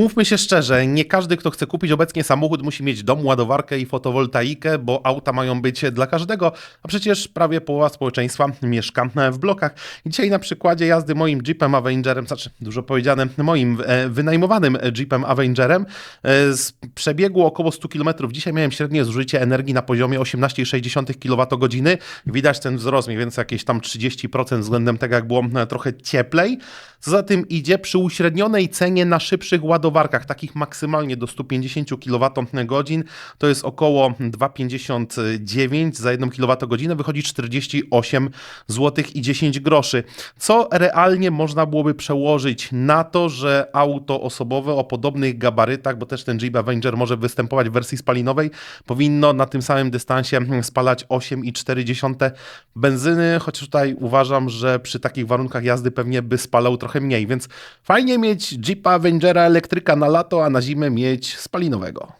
Mówmy się szczerze, nie każdy, kto chce kupić obecnie samochód, musi mieć dom, ładowarkę i fotowoltaikę, bo auta mają być dla każdego, a przecież prawie połowa społeczeństwa mieszka w blokach. Dzisiaj na przykładzie jazdy moim Jeepem Avengerem, znaczy dużo powiedziane, moim e, wynajmowanym Jeepem Avengerem e, z przebiegu około 100 km. Dzisiaj miałem średnie zużycie energii na poziomie 18,6 kWh. Widać ten wzrost mniej więcej jakieś tam 30% względem tego, jak było e, trochę cieplej. Co za tym idzie, przy uśrednionej cenie na szybszych ładowarkach, takich maksymalnie do 150 kWh, to jest około 2,59 za 1 kWh, wychodzi 48 zł i 10 groszy. Co realnie można byłoby przełożyć na to, że auto osobowe o podobnych gabarytach, bo też ten Jeep Avenger może występować w wersji spalinowej, powinno na tym samym dystansie spalać 8,4 benzyny, choć tutaj uważam, że przy takich warunkach jazdy pewnie by spalał trochę mniej, więc fajnie mieć Jeepa Avengera elektryka na lato, a na zimę mieć spalinowego.